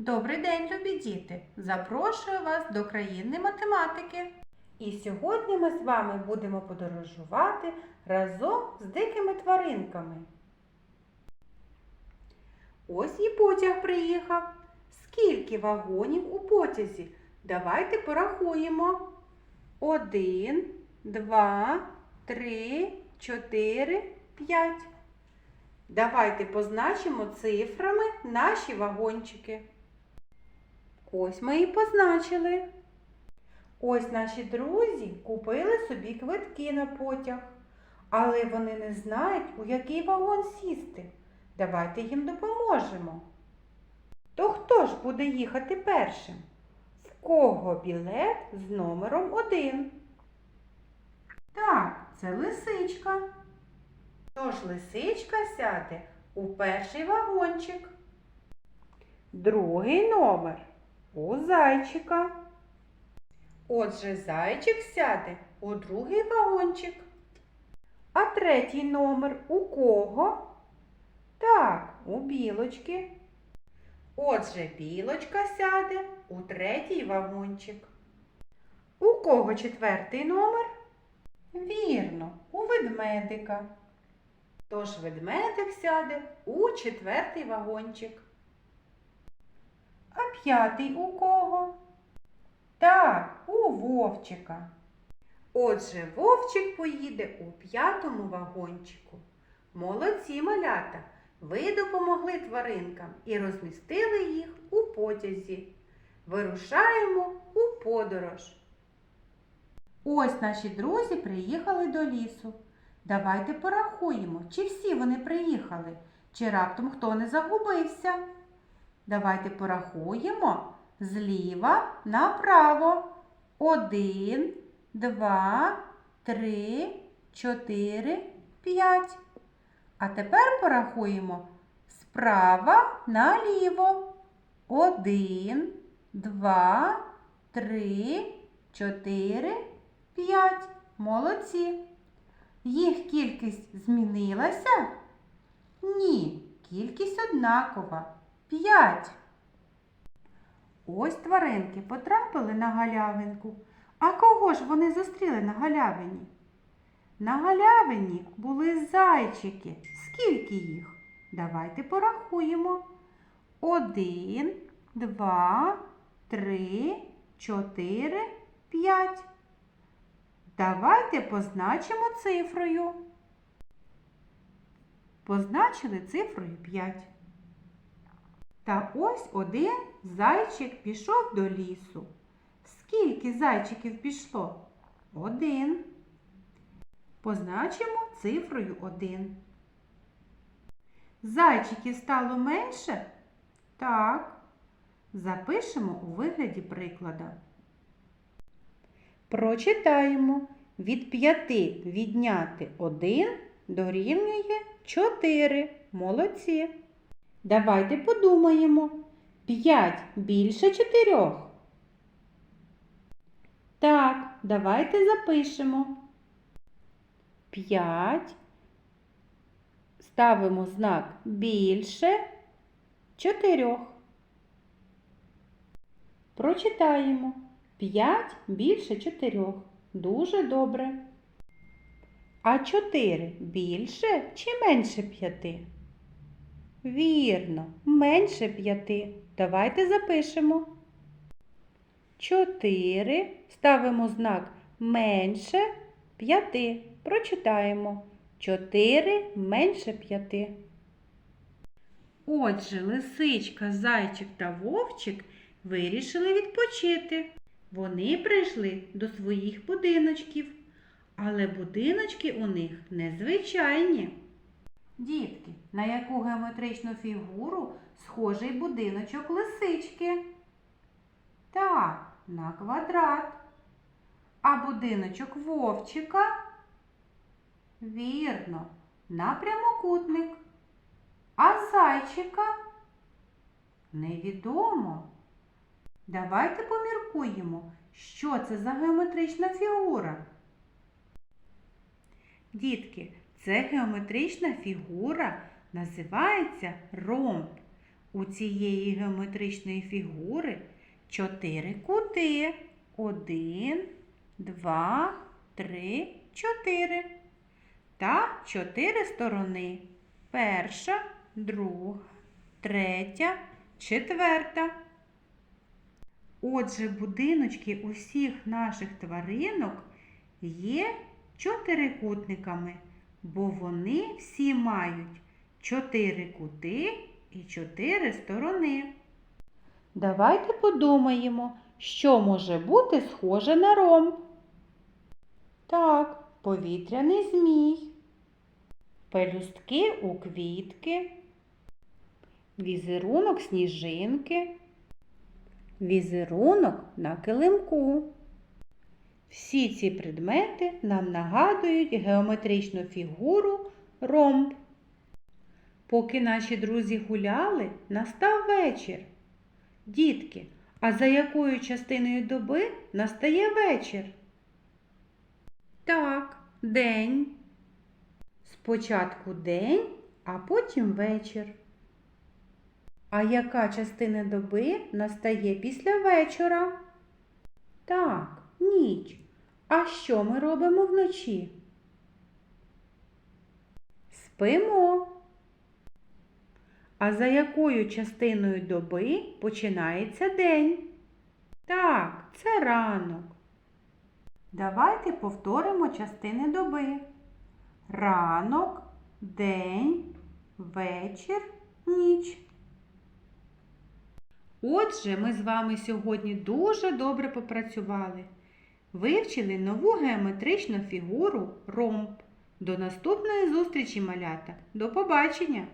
Добрий день, любі діти! Запрошую вас до країни математики. І сьогодні ми з вами будемо подорожувати разом з дикими тваринками. Ось і потяг приїхав. Скільки вагонів у потязі? Давайте порахуємо. Один, два, три, чотири, п'ять. Давайте позначимо цифрами наші вагончики. Ось ми і позначили. Ось наші друзі купили собі квитки на потяг, але вони не знають, у який вагон сісти. Давайте їм допоможемо. То хто ж буде їхати першим? В кого білет з номером один? Так, це лисичка. Тож лисичка сяде у перший вагончик. Другий номер у зайчика. Отже, зайчик сяде у другий вагончик. А третій номер у кого? Так, у білочки. Отже, білочка сяде у третій вагончик. У кого четвертий номер? Вірно, у ведмедика. Тож ведмедик сяде у четвертий вагончик. А п'ятий у кого? Так, у вовчика. Отже, вовчик поїде у п'ятому вагончику. Молодці малята! Ви допомогли тваринкам і розмістили їх у потязі. Вирушаємо у подорож. Ось наші друзі приїхали до лісу. Давайте порахуємо, чи всі вони приїхали, чи раптом хто не загубився. Давайте порахуємо зліва направо. Один, два, три, чотири, п'ять. А тепер порахуємо справа наліво. Один, два, три, чотири, п'ять. Молодці. Їх кількість змінилася? Ні, кількість однакова. П'ять. Ось тваринки потрапили на галявинку. А кого ж вони зустріли на галявині? На галявині були зайчики. Скільки їх? Давайте порахуємо. Один, два, три, чотири, п'ять. Давайте позначимо цифрою. Позначили цифрою 5. Та ось один зайчик пішов до лісу. Скільки зайчиків пішло? Один. Позначимо цифрою 1. Зайчиків стало менше? Так. Запишемо у вигляді приклада. Прочитаємо. Від 5 відняти 1 дорівнює 4. Молодці. Давайте подумаємо. 5 більше 4. Так, давайте запишемо. 5. Ставимо знак більше 4. Прочитаємо. 5 більше 4. Дуже добре. А 4 більше чи менше 5? Вірно, менше 5. Давайте запишемо. 4. Ставимо знак менше 5. Прочитаємо. 4 менше 5. Отже, лисичка, зайчик та вовчик вирішили відпочити. Вони прийшли до своїх будиночків, але будиночки у них незвичайні. Дітки, на яку геометричну фігуру схожий будиночок лисички? Так, на квадрат. А будиночок вовчика? Вірно, на прямокутник. А зайчика? Невідомо. Давайте поміркуємо, що це за геометрична фігура. Дітки, це геометрична фігура називається ромб. У цієї геометричної фігури чотири кути. Один, два, три, чотири. Та чотири сторони. Перша, друга, третя, четверта. Отже, будиночки усіх наших тваринок є чотирикутниками, бо вони всі мають чотири кути і чотири сторони. Давайте подумаємо, що може бути схоже на ромб. Так, повітряний змій, пелюстки у квітки, візерунок сніжинки, візерунок на килимку. Всі ці предмети нам нагадують геометричну фігуру ромб. Поки наші друзі гуляли, настав вечір. Дітки, а за якою частиною доби настає вечір? Так, день. Спочатку день, а потім вечір. А яка частина доби настає після вечора? Так, ніч. А що ми робимо вночі? Спимо. А за якою частиною доби починається день? Так, це ранок. Давайте повторимо частини доби. Ранок, день, вечір, ніч. Отже, ми з вами сьогодні дуже добре попрацювали. Вивчили нову геометричну фігуру ромб. До наступної зустрічі, малята. До побачення!